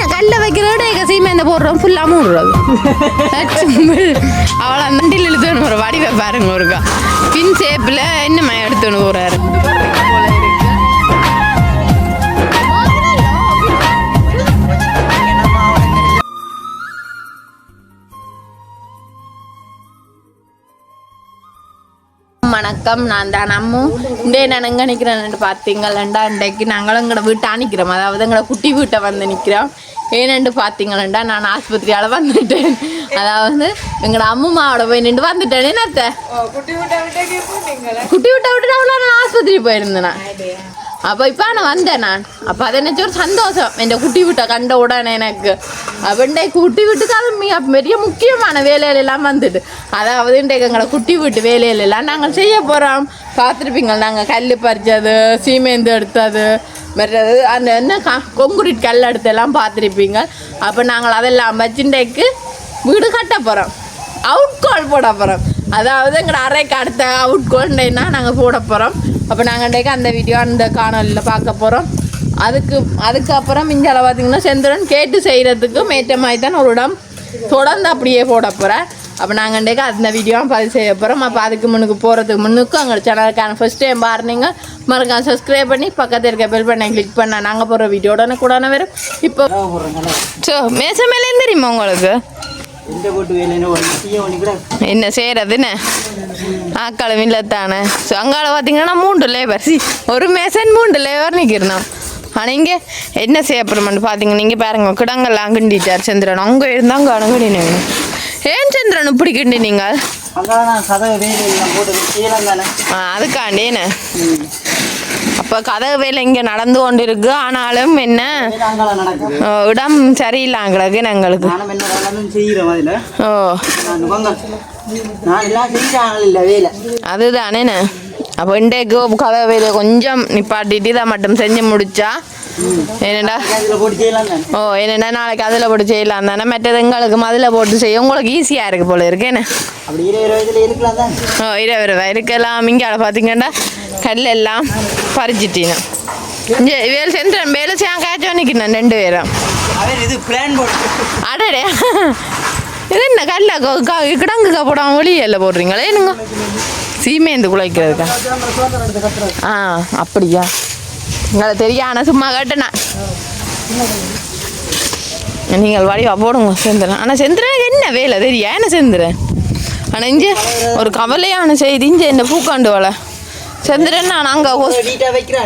என்ன கல்ல வைக்கிறோட எங்க சீமெந்த போடுறோம்? ஃபுல்லா மூடுறது. அவளை நண்டில் இழுத்துன்னு ஒரு வடிவை பாருங்க ஒருக்கா பின் சேப்பில் என்னம்மா எடுத்துன்னு போறாரு? வணக்கம் நான் தான் அம்மு. இண்டே நான் எங்கே நிற்கிறேன்னு பார்த்தீங்களா இன்றைக்கு நாங்களும் எங்களோட வீட்டை நிற்கிறோம் அதாவது எங்களோட குட்டி வீட்டை வந்து நிற்கிறோம் ஏனென்று பார்த்தீங்களா நான் ஆஸ்பத்திரியால் வந்துட்டேன். அதாவது எங்களோட அம்மாவோட போய் நின்று வந்துட்டேன். என்னத்த? குட்டி விட்ட விட்டு நான் ஆஸ்பத்திரி போயிருந்தேன்? அப்போ இப்போ நான் வந்தேன் நான் அப்போ அது என்ன ஒரு சந்தோஷம் என் குட்டி விட்ட கண்ட உடனே எனக்கு அப்போ குட்டி வீட்டுக்கு அது மிக பெரிய முக்கியமான வேலையிலெல்லாம் வந்துட்டு அதாவது இன்றைக்கு எங்களை குட்டி வீட்டு வேலையிலெல்லாம் நாங்கள் செய்ய போகிறோம் பார்த்துருப்பீங்க நாங்கள் கல் பறிச்சது சீமேந்து எடுத்தது மற்றது அந்த என்ன கொங்குரிட் கல் எடுத்தெல்லாம் பார்த்துருப்பீங்க அப்போ நாங்கள் அதெல்லாம் வச்சு வீடு கட்ட போகிறோம் அவுட் கால் போட போகிறோம் அதாவது எங்களோட அறைக்கு அடுத்த அவுட் கோல்னா நாங்கள் போட போகிறோம் அப்போ நாங்கள் அந்த வீடியோ அந்த காணொலியில் பார்க்க போகிறோம் அதுக்கு அதுக்கப்புறம் இந்தியாவில் பார்த்தீங்கன்னா செந்திரன் கேட்டு செய்கிறதுக்கு மேற்றமாய் தான் ஒரு இடம் தொடர்ந்து அப்படியே போட போகிறேன் அப்போ நாங்கள் இன்றைக்கு அந்த வீடியோ பதிவு செய்ய போகிறோம் அப்போ அதுக்கு முன்னுக்கு போகிறதுக்கு முன்னுக்கு எங்கள் சேனலுக்கான ஃபஸ்ட் டைம் பாருங்க மறக்காம சப்ஸ்கிரைப் பண்ணி பக்கத்தில் இருக்க பெல் பண்ண கிளிக் பண்ண நாங்கள் போகிற வீடியோ உடனே கூட வரும். இப்போ ஸோ மேச மேலே தெரியுமா உங்களுக்கு? ஒன்று கூட என்ன செய்யறதுன்னு ஆக்கள இல்லத்தானே ஸோ அங்கால பார்த்தீங்கன்னா மூன்று லேபர் சி ஒரு மேசன் மூன்று லேபர் நிற்கிறோம் ஆனால் இங்கே என்ன செய்ய போகிறோம்னு பார்த்தீங்கன்னா இங்கே பாருங்க கிடங்கெல்லாம் கிண்டிட்டார் சந்திரன். அங்கே இருந்தாங்க அடங்கடினு ஏன் சந்திரன் இப்படி கிண்டி நீங்கள் அங்கே நான் கதவை வேலை வேலை இங்கே நடந்து கொண்டு இருக்கு ஆனாலும் என்ன? வேலை இடம் சரியில்லாங்களுக்கு எங்களுக்கு. அதில். ஓ. வேலை. அதுதானே அப்போ இன்றைக்கு கதை வேலையை கொஞ்சம் நிப்பாட்டிட்டு இதை மட்டும் செஞ்சு முடிச்சா என்னடா? அதில் ஓ என்னடா நாளைக்கு அதில் போட்டு செய்யலாம் தானே? மற்றது எங்களுக்கு மதில் போட்டு செய்ய. உங்களுக்கு ஈஸியாக இருக்கு போல இருக்கலாம் தான். ஓ இருபது ரூபாய் இருக்கலாம். இங்கே பார்த்தீங்கன்னா கல் எல்லாம் பறிச்சிட்டீங்க. இங்கே வேலை சென்று வேலை செய்ய காய்ச்சோ நிற்கணும் ரெண்டு பேரும். அடடே. இது என்ன கல்ல க- க- கிடங்கு போடாம ஒளியல்ல போடுறீங்களே என்னங்க? சீமேந்து குழைக்கிறதுக்கா ஆ அப்படியா? உங்களை தெரியாத சும்மா கேட்டேனா நீங்கள் வடிவா போடுங்க செந்திரன் ஆனால் செந்திரனுக்கு என்ன வேலை தெரியா? என்ன செந்திரன் ஆனால் இங்கே ஒரு கவலையான செய்தி. இங்கே என்ன பூக்காண்டு வலை? செந்திரன் நான் அங்கே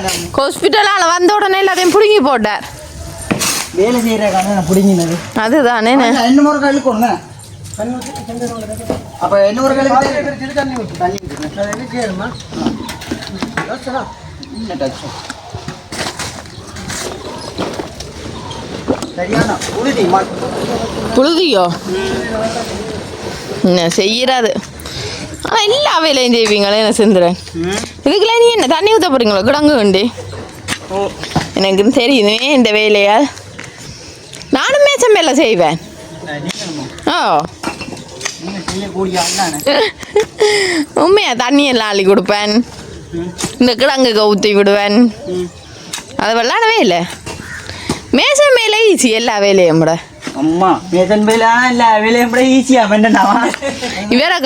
நான் ஹாஸ்பிட்டலால் வந்த உடனே எல்லாத்தையும் பிடுங்கி போட்டார். வேலை செய்கிறக்கான நான் பிடிங்கினது. அதுதானே என்ன? முறை கழுக்கு ஒன்று அப்போ என்ன ஒரு கழுக்கு தண்ணி புழுதியோ என்ன செய்யறாது. ஆனால் எல்லா வேலையும் செய்வீங்களே என்ன செந்துறேன் இதுக்கெல்லாம் நீ என்ன தண்ணி ஊற்ற போறீங்களோ? கிடங்கு வண்டி ஓ. எனக்கு தெரியுது இந்த வேலையா நானும் மேச்சம் வேலை செய்வேன். ஓ. உண்மையா தண்ணி எல்லாம் அள்ளி கொடுப்பேன். இந்த கிடங்குக்கு ஊற்றி விடுவேன். அது வெள்ளாட வேலை மேசம் வேலை ஈஸி எல்லா வேலையும் கூட அம்மா ஈஸியாக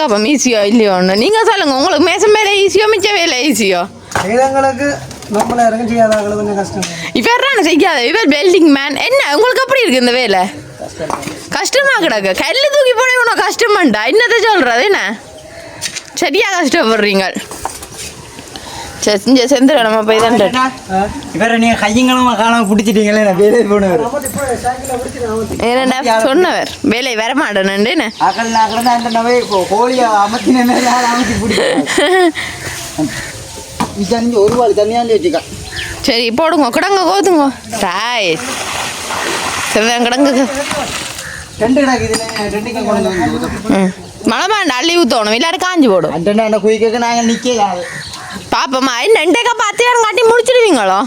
அப்போ ஈஸியோ இல்லையோ ஒன்று நீங்கள் சொல்லுங்கள் உங்களுக்கு மேசம் வேலை ஈஸியோ மிச்ச வேலை ஈஸியோ செய்தவங்களுக்கு நம்மள இறங்க செய்யாதவங்களுக்கு கொஞ்சம் கஷ்டம் இவர் தானே செய்யாத இவர் வெல்டிங் மேன் என்ன உங்களுக்கு எப்படி இருக்கு இந்த வேலை கஷ்டமா கிடக்கு கல்லு தூக்கி போட உனக்கு கஷ்டமாண்டா என்னத்தை சொல்றது என்ன சரியா கஷ்டப்படுறீங்க செஞ்ச செந்துரு நம்ம போய் தான் இவரை நீங்கள் கையங்களும் காணாம பிடிச்சிட்டீங்களே நான் வேலை போனவர். என்னடா சொன்னவர். வேலை வர மாட்டேன்னு கோழியை ஆள் அமர்த்தி பிடிச்சி ஒரு வாழ் தனியாண்டி வச்சுக்க சரி போடுங்க. கிடங்க கோதுங்க. ராய் செவ்வாய் கிடங்குக்கு ரெண்டு கிடக்கு இதில் ரெண்டுக்கும் கொண்டு மழை மாண்ட அள்ளி ஊற்றணும் இல்லாட்டி காஞ்சி போடும். அந்த அந்த குயிக்க நாங்கள் நிற்கலாது பாப்பம்மா என்ன ரெண்டேக்கா பத்து நேரம் காட்டி முடிச்சிடுவீங்களோ?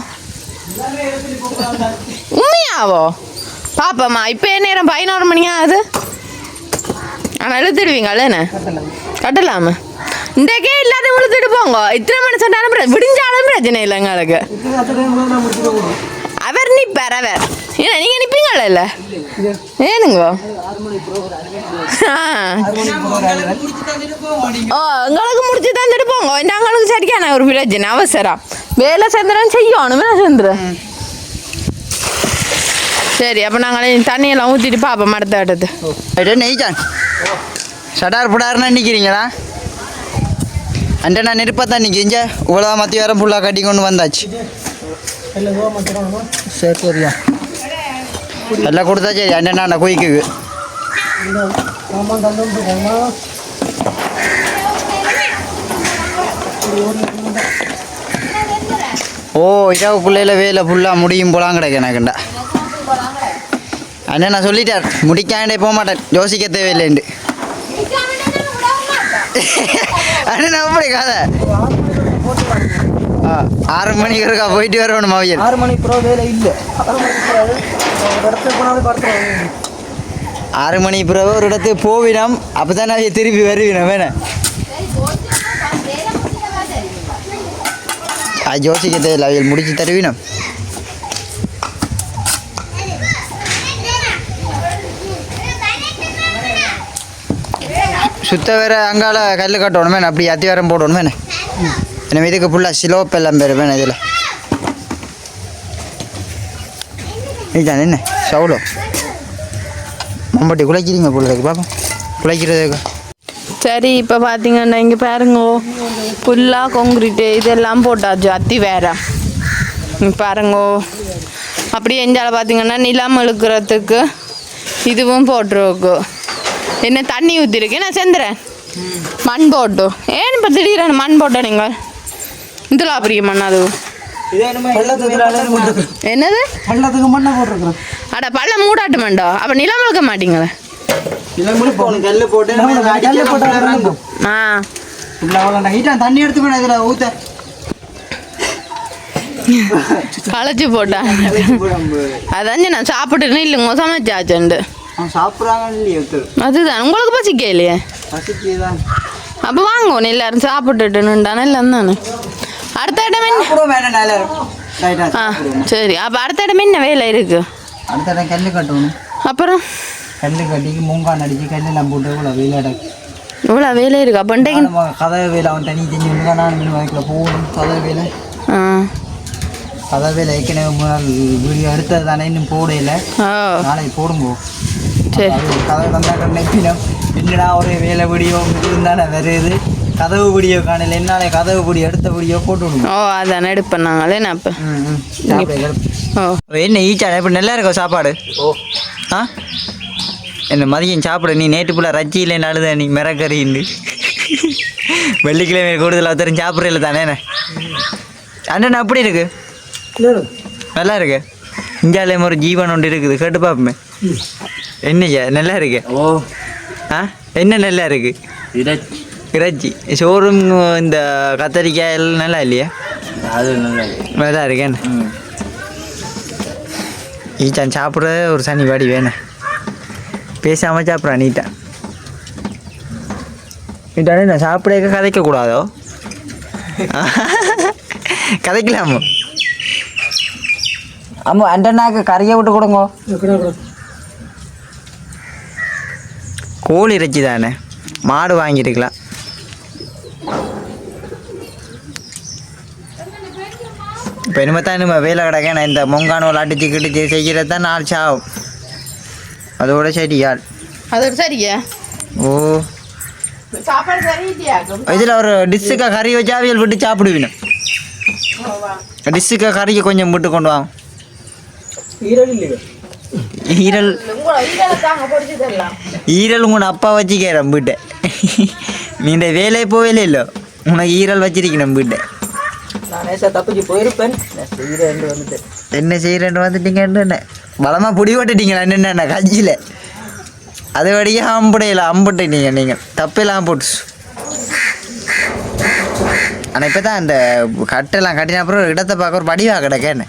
உண்மையாவோ? பாப்பம்மா இப்போ என்ன நேரம்? பதினோரு மணியா அது? ஆனால் இழுத்துடுவீங்களே என்ன? கட்டலாமா? இன்றைக்கே இல்லாத இழுத்துட்டு போங்க. இத்தனை மணி சொன்னாலும் விடிஞ்சாலும் பிரச்சனை இல்லை எங்களுக்கு அவர் நிற்பார் அவர் ஏன்னா நீங்கள் நிற்பீங்களா இல்லை? ஏனுங்க? ஓ எங்களுக்கு முடிச்சு தந்துட்டு போங்க நாங்களுக்கு சரியான ஒரு பிரச்சனை அவசரம். வேலை சந்திரன் செய்யணும் என்ன சந்திரன் சரி அப்போ நாங்கள் தண்ணியெல்லாம் ஊற்றிட்டு பார்ப்போம் அடுத்த. அடுத்து ரைட்டு நெய்ச்சான் சடார் புடார்னு நிற்கிறீங்களா அண்டே நான் நெருப்பத்தான் நிற்கிங்க இவ்வளோ மத்திய வாரம் ஃபுல்லாக கட்டி கொண்டு வந்தாச்சு. எல்லாம் கோவம் மாத்திரமா சரி சரியா எல்லாம் கொடுத்தா சரி தந்து போங்க ஓ இரவு பிள்ளையில வேலை ஃபுல்லாக முடியும் போலாம் கிடக்கு எனக்குண்டா அண்ணன் நான் சொல்லிட்டார் முடிக்காண்டே போக மாட்டேன் யோசிக்க தேவையில்லைண்டு அண்ணன் அப்படி கதை ஆறு மணிக்கு இருக்கா போயிட்டு வரணும் மாவியல் ஆறு மணி ப்ரோ வேலை இல்லை. ஆறு மணிக்கு பிறகு மணி பிறகு ஒரு இடத்துக்கு போவினோம் அப்போ தான் திருப்பி வருவினோம் அது யோசிக்க தேவையில்லை அவியல் முடிச்சு தருவினோம். சுத்த வேற அங்கால கல் கட்டணும் அப்படி அத்திவாரம் போடணும் நம்ம இதுக்கு ஃபுல்லாக ஸ்லோப் எல்லாம் பேர் வேணும் இதில். இதுதான் என்ன? சவுளோ. மம்பட்டி குலைக்கிறீங்க பிள்ளைக்கு பாப்போம். குலைக்கிறதுக்கு. சரி இப்போ பார்த்தீங்கன்னா இங்கே பாருங்கோ. ஃபுல்லாக கொங்கிரீட்டு இதெல்லாம் போட்டாச்சு அத்தி வேற. பாருங்கோ. அப்படி அப்படியே எஞ்சால பார்த்தீங்கன்னா நிலம் இழுக்கிறதுக்கு இதுவும் போட்டிருக்கு. என்ன தண்ணி ஊற்றிருக்கு நான் செந்துறேன் மண் போட்டு. ஏன் இப்போ திடீரென மண் போட்டோ நீங்கள் இதில் அப்படியே மண் அது? என்னது? பள்ளத்துக்கு மண்ணை போட்டிருக்கிறோம் அட பள்ளம் மூடாட்டு மண்டோ. அப்போ நிலம் இழுக்க மாட்டீங்களே? தண்ணி எடுத்து இதில் ஊற்ற களைச்சி போட்டேன். அதான் நான் சாப்பிட்டுன்னு இல்லைங்க சமைச்சாச்சுண்டு. அதுதான் உங்களுக்கு பசிக்க இல்லையே அப்போ வாங்குவோம் எல்லாரும் சாப்பிட்டுட்டுன்னுட்டானே இல்லை தானே? அடுத்த இடம் என்ன? சரி அப்போ அடுத்த இடம் என்ன வேலை இருக்கு? அடுத்த இடம் கல் கட்டணும். அப்புறம்? கல் கட்டிக்கு மூங்கான் அடிச்சு கல்லெல்லாம் போட்டு இவ்வளோ வெயில் அடக்கு இவ்வளோ வேலை இருக்கு. அப்போ கதவு வேலை அவன் தனி செஞ்சு விடுவான் நான் மீன் வாய்க்கில் போகணும் கதவு வேலை. ஆ. கதவு வேலை ஏற்கனவே முதல் வீடியோ எடுத்தது தானே இன்னும் போடையில நாளைக்கு போடுங்க. சரி. கதவு தந்தாக்க நெப்பினம் என்னடா ஒரு வேலை வீடியோ இருந்தானே வருது. கதவு வீடியோ காணல என்னாலே கதவு வீடியோ எடுத்த வீடியோ போட்டு விடுங்க. ஓ அதான் எடுப்பேன் நாங்களே நான் இப்போ ஓ. என்ன ஈச்சாடா இப்போ நல்லா இருக்கோ சாப்பாடு? ஓ. ஆ? என்ன மதியம் சாப்பிடு நீ நேற்று ஃபுல்லாக ரச்சி இல்லைன்னு அழுத நீ மிரக்கறின்னு. வெள்ளிக்கிழமை கூடுதலாக ஒருத்தரும் சாப்பிட்றல தானே அண்ணன் அப்படி இருக்கு? நல்லா இருக்கு. இந்தியாவிலேயும் ஒரு ஜீவன் ஒன்று இருக்குது கேட்டு பார்ப்போமே என்னய்யா நல்லா இருக்கு? ஓ. ஆ? என்ன நல்லா இருக்கு? இறைச்சி. சோறும் இந்த கத்தரிக்காய் எல்லாம் நல்லா இல்லையா? அது நல்லா நல்லா இருக்கேன் ம். ஈச்சான் சாப்பிட்ற ஒரு சனி வாடி வேணேன் பேசாமல் சாப்பிட்றா நீட்டா. நீட்டானே நான் சாப்பிட கதைக்கக்கூடாதோ? கதைக்கலாமோ? ஆமாம் அண்டனாக்கு கறியை விட்டு கொடுங்க. கோழி இறைச்சி தானே. மாடு வாங்கியிருக்கலாம். இப்போ இனிமேல் தான் நம்ம வேலை கிடக்க நான் இந்த மொங்கானோல் அடிச்சு கிடிச்சு செய்கிறது தான் நாலு சாவும் அதோட சரி யார்? அது சரியா ஓ. இதில் ஒரு டிஷ்ஷுக்கு கறி வச்சா அவியல் விட்டு சாப்பிடுவீங்க டிஷ்ஷுக்கு கறியை கொஞ்சம் விட்டு கொண்டு வாங்க. ஈரல் ஈரல். உங்களோட அப்பா வச்சுக்கிறேன் வீட்டை. நீ இந்த வேலையை போவே இல்லை உனக்கு ஈரல் வச்சிருக்கணும் வீட்டை. தப்பிச்சு போயிருப்பேன். செய்கிறேன் வந்துட்டு. என்ன செய்கிறேன்னு வந்துட்டீங்கன்னு என்ன? பலமாக பிடி போட்டுட்டீங்களா என்னென்ன கஞ்சியில். அது வழியாக அம்புடையில் அம்புட்டுட்டீங்க நீங்கள் தப்பெல்லாம் போட்டு ஆனால் இப்போ தான் அந்த கட்டெல்லாம் கட்டின அப்புறம் ஒரு இடத்தை பார்க்க ஒரு படிவா கிடக்கேன்னு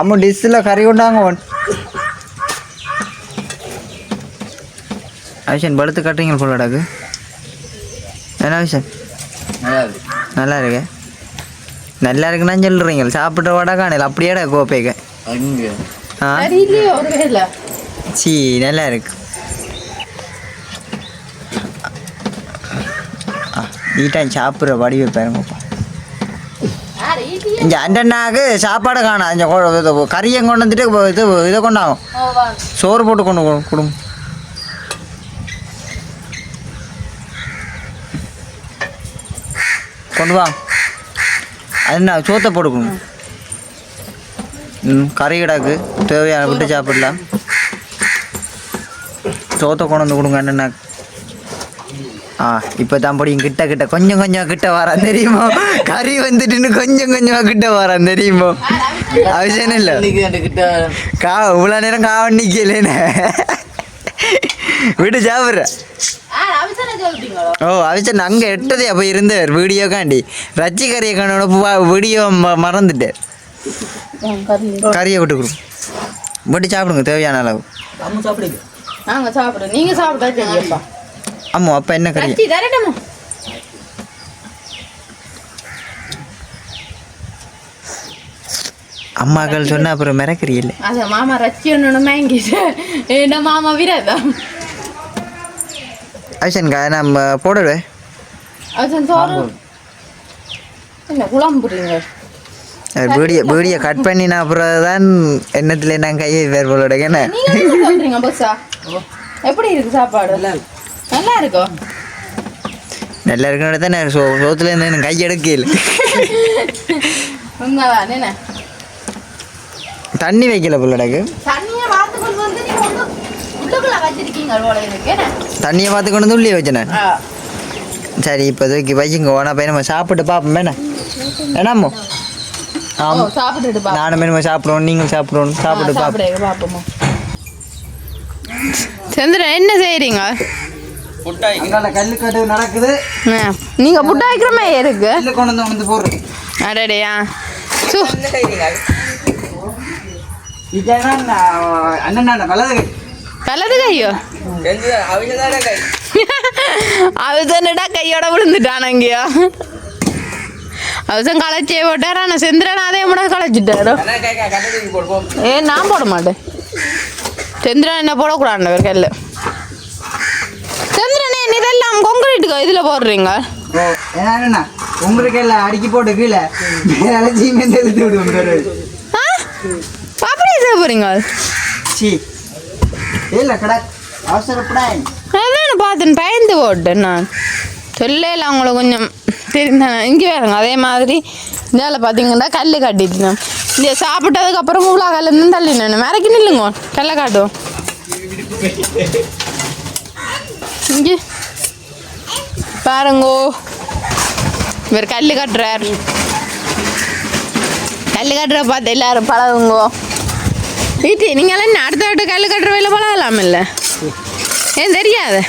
அம்மா டிஷ்ஷில் கறி கொண்டாங்க ஒன் அவிஷன் படுத்து கட்டுறீங்க போலடாக்கு என்ன அவிஷன் நல்லா இருக்கு நல்லா இருக்கு நல்லா இருக்குன்னு சொல்கிறீங்க சாப்பிட்ட வடை காணல அப்படியே கோப்பைக்கு. சீ நல்லா இருக்கு நீட்டாக சாப்பிட்ற வடிவை பாருங்கப்பா இங்கே அண்டனாக்கு சாப்பாடை காணும் அந்த கொ- இது கறியை கொண்டு வந்துட்டு இது இதை கொண்டாகும். சோறு போட்டு கொண்டு கொடு- கொடுங்க கொண்டு வா. என்ன சோத்தை கொடுங்க ம் கறி கிடாக்கு தேவையான விட்டு சாப்பிடலாம். சோத்தை கொண்டு வந்து கொடுங்க அண்ணனா. ஆ இப்போ தான் கிட்ட கிட்ட கொஞ்சம் கொஞ்சம் கிட்ட வரான் தெரியுமோ? கறி வந்துட்டுன்னு கொஞ்சம் கொஞ்சமாக கிட்ட வரான் தெரியுமோ? அவசியம் இல்லை. கா இவ்வளோ நேரம் காவன் நிற்கலேன்னு விட்டு சாப்பிட்ற. ஓ அவசரம் அங்கே எட்டதே அப்போ இருந்தார் வீடியோக்காண்டி. ரச்சி கறியை கண்ணோட வீடியோ ம மறந்துட்டார் கறியை விட்டு கொடுங்க விட்டு சாப்பிடுங்க தேவையான அளவு. நம்ம சாப்பிடுங்க. நாங்க சாப்பிடுறோம் நீங்க சாப்பிட்டா சரியப்பா ஆமாம் அப்போ என்ன கறி? அம்மாக்கள் சொன்னால் அப்புறம் மிரக்கறி இல்லை? அத மாமா ரச்சி ஒன்று மேங்கிட்டு. என்ன மாமா விரதம். அவசன்கா நம்ம போடுவேன் அது சோறு என்ன குழம்புறீங்க வீடியோ வீடியோ கட் பண்ணின அப்புறம் தான் எண்ணத்துல நான் கையை வேறு போலோட என்ன எப்படி இருக்கு சாப்பாடு? நல்லா இருக்கும் நல்லா இருக்கிற தானே சோ சோத்துல இருந்து எனக்கு கை எடுக்கல உண்மைதான் என்ன? தண்ணி வைக்கல போலடாக்கு தண்ணியை பார்த்து கொண்டு வந்து உள்ளே வச்சேன்? நான் ஆ. சரி இப்போ தூக்கி வச்சுங்க ஓனா போய் நம்ம சாப்பிட்டு பார்ப்போம். என்ன? என்னம்மோ ஓ, ஆமாம் சாப்பிட்டுட்டு நானும் நம்ம சாப்பிடுவோம். நீங்களும் சாப்பிடுவோம். சாப்பிட்டு பார்ப்போம். சந்திரன் என்ன செய்றீங்க? அங்கால கல்லு கட்டு நடக்குது நீங்க புட்டா வைக்கிற மாதிரி இருக்கு. அடடையா. சு. வலது கையோ அவசனடா கையோட விழுந்துட்டான் அங்கேயோ அவசரம் களைச்சே போட்டார் ஆனால் செந்திரன் அதே கூட களைச்சிட்டாரு ஏ நான் போட மாட்டேன் செந்திரன் என்ன போடக்கூடாது ஒரு கல் செந்திரனே இதெல்லாம் கொங்கிரீட்டுக்கோ இதில் போடுறீங்க உங்களுக்கு எல்லாம் அடிக்கி போட்டு கீழே மேலே சீமெண்ட் எடுத்து விடுவோம் அப்படியே செய்ய போறீங்க? சி இல்லை கடை அவசரப்படாய். அதான் பார்த்தேன் பயந்து போட்டேன் நான். சொல்லல அவங்கள கொஞ்சம் தெரிந்தானே. இங்கே வேறுங்க அதே மாதிரி இதால பார்த்தீங்கன்னா கல் கட்டிட்டேன் இங்கே சாப்பிட்டதுக்கு அப்புறம் உள்ள கல்லேருந்து தள்ளினேன் மறைக்கி நில்லுங்க கல்லை காட்டும் இங்கே பாருங்கோ. இவர் கல் கட்டுறார். கல் கட்டுற பார்த்து எல்லாரும் பழகுங்கோ. வீட்டு நீங்களாம் என்ன அடுத்த வாட்டி கல் கட்டுற வேலை பழகலாம் இல்லை ஏன் தெரியாது?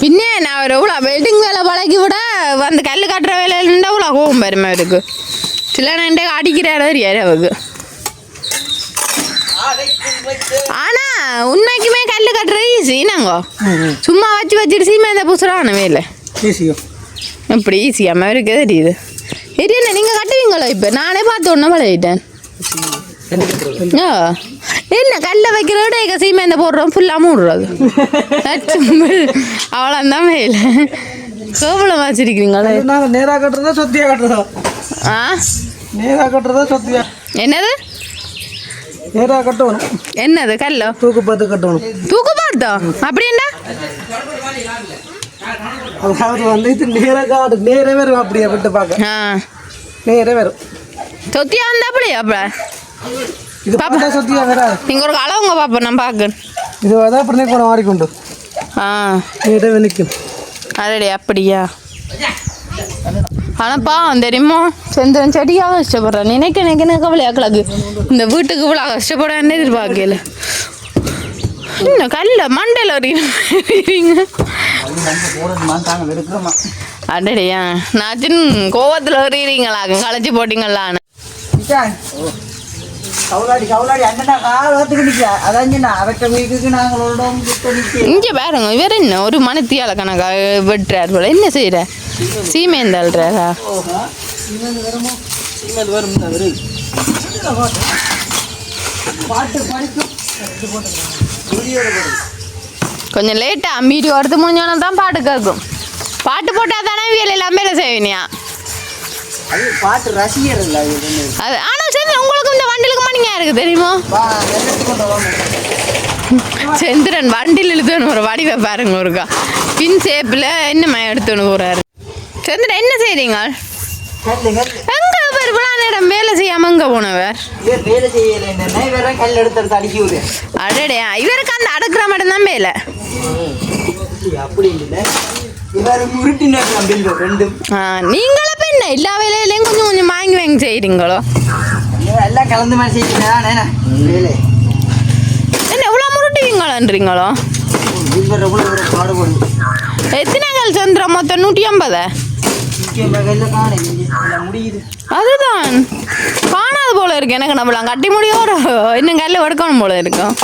பின்ன நான் ஒரு எவ்வளோ வெல்டிங் வேலை பழகி விட வந்து கல் கட்டுற வேலையில் நின்று அவ்வளோ கோவம் பெருமை இருக்கு சில நண்டே அடிக்கிறாரு தெரியாது அவருக்கு. ஆனா உண்மைக்குமே கல் கட்டுறது ஈஸி நாங்க சும்மா வச்சு வச்சுட்டு சீமை பூசுறான வேலை ஈஸியோ இப்படி ஈஸியாம இருக்கு தெரியுது. என்ன நீங்க கட்டுவீங்களோ இப்ப? நானே பார்த்து ஒன்றும் பழகிட்டேன். என்ன கல்ல வைக்கிற விட எங்க சீமெந்த போடுறோம் ஃபுல்லாக மூடுறது அவ்வளோதான் மேல கோபுலம் வச்சிருக்கீங்களே நாங்கள் நேராக கட்டுறதா சொத்தியாக கட்டுறதா ஆ நேராக கட்டுறதா சொத்தியா என்னது நேராக கட்டணும் என்னது கல்லோ தூக்கு பார்த்து கட்டணும் தூக்கு பார்த்தோம் அப்படின்னா அதாவது வந்து இது நேராக காடு நேரே வரும் அப்படியே விட்டு பார்க்க நேரே வரும் தொத்தியா வந்தா அப்படியே அப்ப? இது பார்த்தா சொத்தியா வராது. நீங்கள் ஒரு அளவுங்க பார்ப்போம் நான் பார்க்கணும் இது வந்து அப்படியே கூட மாறிக்கொண்டு. ஆ. நேரே நிற்கும் அடடே அப்படியா? ஆனால் பாவம் தெரியுமா? செந்தன் செடியாக கஷ்டப்படுறேன் நினைக்க நினைக்க கவலையா கிழக்கு இந்த வீட்டுக்கு இவ்வளோ கஷ்டப்படான்னு எதிர்பார்க்கல. இன்னும் கல்ல மண்டையில் வரீங்க அடடையா நான் சின்ன கோவத்தில் வரீங்களா களைச்சி போட்டீங்களான்னு கவுலாடி அண்ணனா அவற்ற வீட்டுக்கு நாங்களோட இங்கே பாருங்க இவர் என்ன ஒரு மனத்தியால கணக்கா வெட்டுறார் போல. என்ன செய்யற? பாட்டு படிக்கும். கொஞ்சம் லேட்டாக மீறி வரது முடிஞ்சோன்னா தான் பாட்டு கேட்கும். பாட்டு போட்டால் தானே வியல் எல்லாம் வேலை செய்வீனியா? அது பாட்டு ரசிகர் இல்லை அது வந்து. அது ஆனால் சரி உங்களுக்கு இந்த வண்டிலுக்கு மணிங்க இருக்கு தெரியுமா? சந்திரன் வண்டியில் இழுத்துன்னு ஒரு வடிவை பாருங்க ஒருக்கா பின் சேப்பில் என்னம்மா எடுத்துன்னு போகிறாரு சந்திரன் என்ன செய்றீங்க? எங்கே பேர் இவ்வளோ நேரம் வேலை செய்யாமல் எங்கே போனவர்? வேலை செய்யலை கல் எடுத்து அடடே இவருக்கு அந்த அடுக்கிற மட்டும்தான் வேலை. அப்படி இல்லை. இவர் ரெண்டும். நீங்களும் என்ன எல்லா வேலையிலையும் கொஞ்சம் கொஞ்சம் வாங்கி வாங்கி செய்கிறீங்களோ எல்லாம் கலந்து மாதிரி வேலை என்ன எவ்வளோ முருட்டுவீங்களோன்றீங்களோ எத்தனை கல் சந்திரம் மொத்தம் நூற்றி ஐம்பது அதுதான் காணாது போல இருக்கு எனக்கு நம்மளாம் கட்டி முடியும் ஒரு இன்னும் கல்ல எடுக்கணும் போல இருக்கும்.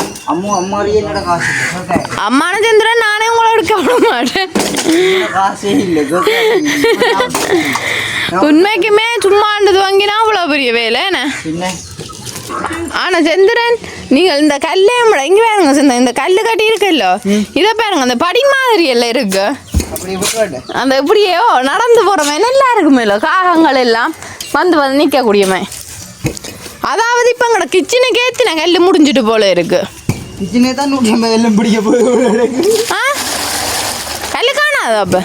அம்மான சந்திரன் நானே உங்களை எடுக்க விட மாட்டேன் உண்மைக்குமே சும்மா ஆண்டது வாங்கினா அவ்வளோ பெரிய வேலை என்ன? ஆனா சந்திரன் நீங்கள் இந்த கல்லே இங்க பாருங்க சந்திரன் இந்த கல்லு கட்டி இருக்குல்ல? இதை பாருங்க அந்த படி மாதிரி எல்லாம் இருக்கு. அந்த எப்படியோ நடந்து போறமே நல்லா இருக்குமேல காகங்கள் எல்லாம் வந்து வந்து நிற்கக்கூடியமே அதாவது இப்போ எங்கட கிச்சனுக்கு ஏற்றின கல் முடிஞ்சிட்டு போல இருக்கு. கிச்சனே தான் எல்லாம் பிடிக்க போய் ஆ? கல் காணாது அப்போ?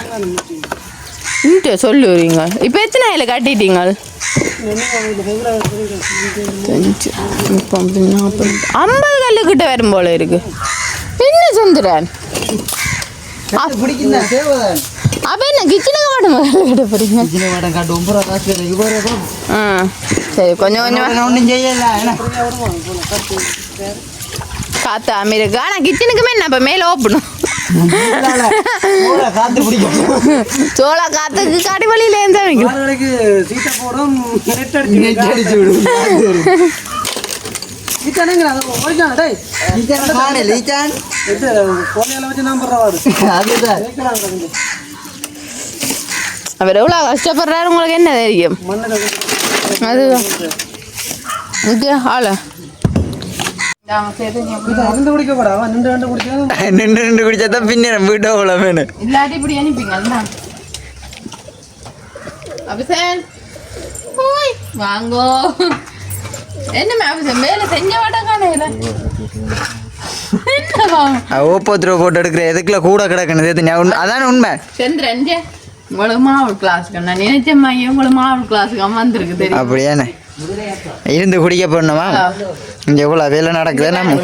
இன்ட்டு சொல்லுறீங்க இப்போ எத்தனை கையில் கட்டிட்டீங்க? ஐம்பது கல்லு கிட்ட வரும் போல இருக்கு. என்ன சந்திரன் அப்போ என்ன கிச்சனுக்கு மட்டும் கல் கட்ட போறீங்க சரி கொஞ்சம் கொஞ்சம். ஒன்றும் செய்யல. என்ன காத்து அமெரிக்கா ஆனால் கிச்சனுக்குமே இப்போ மேலே ஓப்பணும் மூளை காத்து பிடிக்கும். சோளா காத்துக்கு காட்டு வழியில அதை அவர் எவ்வளோ கஷ்டப்படுறாரு உங்களுக்கு என்ன தெரியும்? இது ஆளு. நின்று நின்று கண்டு குடிச்சா தான் பின்னிடம் வீட்டோ அவ்வளோ வேணும் இல்லாட்டி இப்படி அனுப்பிங்க அபிசன் ஓய் வாங்கோ என்ன அபிசன் மேல செஞ்ச மாட்டாங்க என்னவா ஓப்போ ரூபா போட்டு எடுக்கிற எதுக்குள்ள கூட ஞா- உண்மை- அதான உண்மை சந்திரன் ஜே, உங்களுக்கு மாவட்ட கிளாஸுக்கு நான் நினைச்ச மையம் உங்களுக்கு மாவட்ட கிளாஸுக்கு வந்திருக்கு தெரியும் அப்படியானே இருந்து குடிக்க போடணுமா இங்கே எவ்வளோ வேலை நடக்குது நம்ம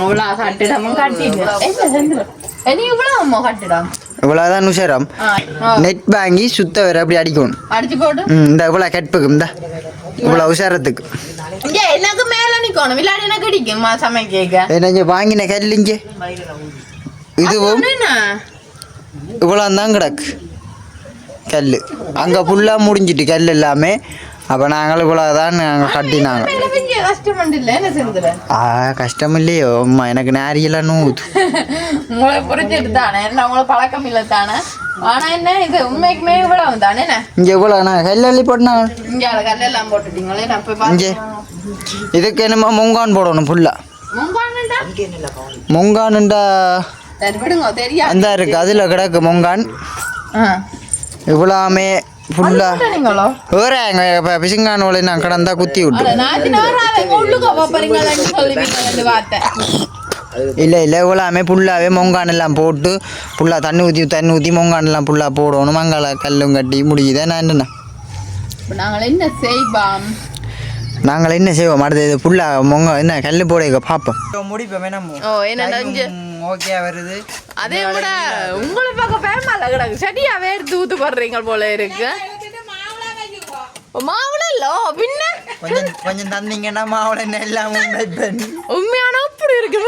இவ்வளோதான் உஷாரம். நெட் வாங்கி சுத்த வர அப்படி அடிக்கணும். இந்த இவ்வளோ கட்புக்கு இந்த இவ்வளோ உஷாரத்துக்கு. எனக்கு மேல நிக்கணும். விளையாடி எனக்கு அடிக்கும் சமைக்க என்ன இங்கே வாங்கின கல் இங்கே. இதுவும் என்ன இவ்வளோ தான் கிடக்கு. கல் அங்கே ஃபுல்லாக முடிஞ்சிட்டு கல் எல்லாமே அப்போ நாங்கள் இவ்வளோ தான் நாங்கள் கட்டினாங்க கஷ்டம் ஆ இல்லையோ அம்மா எனக்கு நேரியெல்லாம் நூது உங்களை புரிஞ்சுட்டு தானே என்ன உங்களை பழக்கம் இல்லை தானே ஆனா என்ன இது உண்மைக்குமே இவ்வளவு தானே இங்கே இவ்வளோ நான் கல் அள்ளி போட்டாங்க இங்க போட்டுட்டீங்களே நான் போய் இங்கே இதுக்கு என்னமோ முங்கான் போடணும் ஃபுல்லாக முங்கானுண்டா தெரியாது அந்த இருக்கு அதில் கிடக்கு முங்கான். இவ்வளோமே ஃபுல்லாக கூட்டணிங்களோ வேற எங்க இப்போ பிசுங்கான் ஒளி நான் கடந்தா குத்தி விட்டு இல்லை இல்லை இவ்வளோமே ஃபுல்லாகவே மொங்கான் எல்லாம் போட்டு ஃபுல்லாக தண்ணி ஊற்றி தண்ணி ஊற்றி மொங்கான் எல்லாம் ஃபுல்லாக போடணும். மங்கால கல்லும் கட்டி முடியுதே நான் என்ன இப்ப நாங்கள் என்ன செய்வோம்? நாங்கள் என்ன செய்வோம்? அடுத்து இது ஃபுல்லாக மொங்க என்ன கல் போட பார்ப்போம். முடிப்போம் ஓகே வருது. அதே விட உங்களை பார்க்க பேமால கிடக்கு வேறு தூத்து போடுறீங்க போல இருக்கு மாவுல இல்ல பின்ன கொஞ்சம் கொஞ்சம் தந்தீங்கன்னா மாவுல என்ன எல்லாம் உண்மையான அப்படி இருக்கு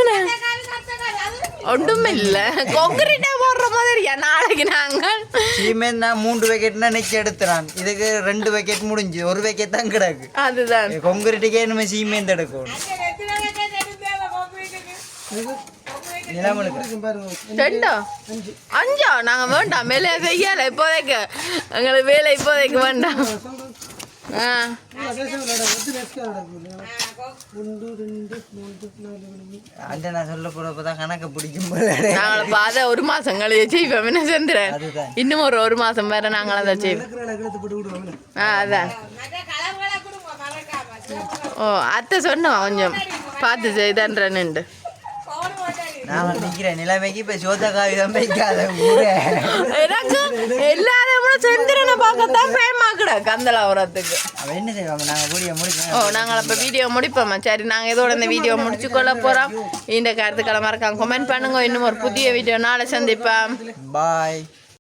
ஒன்றும் இல்ல கொங்கிரீட்டே போடுற மாதிரியா நாளைக்கு நாங்கள் சீமெண்ட் நான் மூன்று பேக்கெட்னா நெச்சு எடுத்துறான் இதுக்கு ரெண்டு பேக்கெட் முடிஞ்சு ஒரு பேக்கெட் தான் கிடக்கு அதுதான் கொங்குரிட்டுக்கே நம்ம சீமெண்ட் எடுக்கணும் ரெண்டோ? அஞ்சோ. நாங்க வேண்டாம். வேலையை செய்யல இப்போதைக்கு. எங்களுக்கு வேலை இப்போதைக்கு வேண்டாம். ஆ. ஒன்று ரெண்டு மூன்று நாலு மணி அந்த நான் சொல்ல போறப்பதான் கணக்கு பிடிக்கும் போல நாங்கள் பாத ஒரு மாசம் கழிய செய்வோம் என்ன அதுதான். இன்னும் ஒரு ஒரு மாசம் வேற நாங்கள் அதை செய்வோம் ஆ அதான் ஓ அத்தை சொன்னோம் கொஞ்சம். பார்த்து செய்தன்றேன்னுண்டு. நான் நிக்கிறேன் நிலைமைக்கு இப்ப சோத்த காவிதம் வைக்காத ஊரே. எனக்கு எல்லாரும் கூட செந்திரனை பார்க்கத்தான் கிடக்கு கந்தலாபுரத்துக்கு. அவன் என்ன செய்வாங்க? நாங்க கூடிய ஓ முடிக்கணும் நாங்கள் அப்போ வீடியோ முடிப்போம்மா சரி நாங்கள் இதோட இந்த வீடியோ முடிச்சு கொள்ள போகிறோம் இந்த கருத்துக்களை மறக்காம கமெண்ட் பண்ணுங்க. இன்னும் ஒரு புதிய வீடியோ நாளை சந்திப்போம். பாய்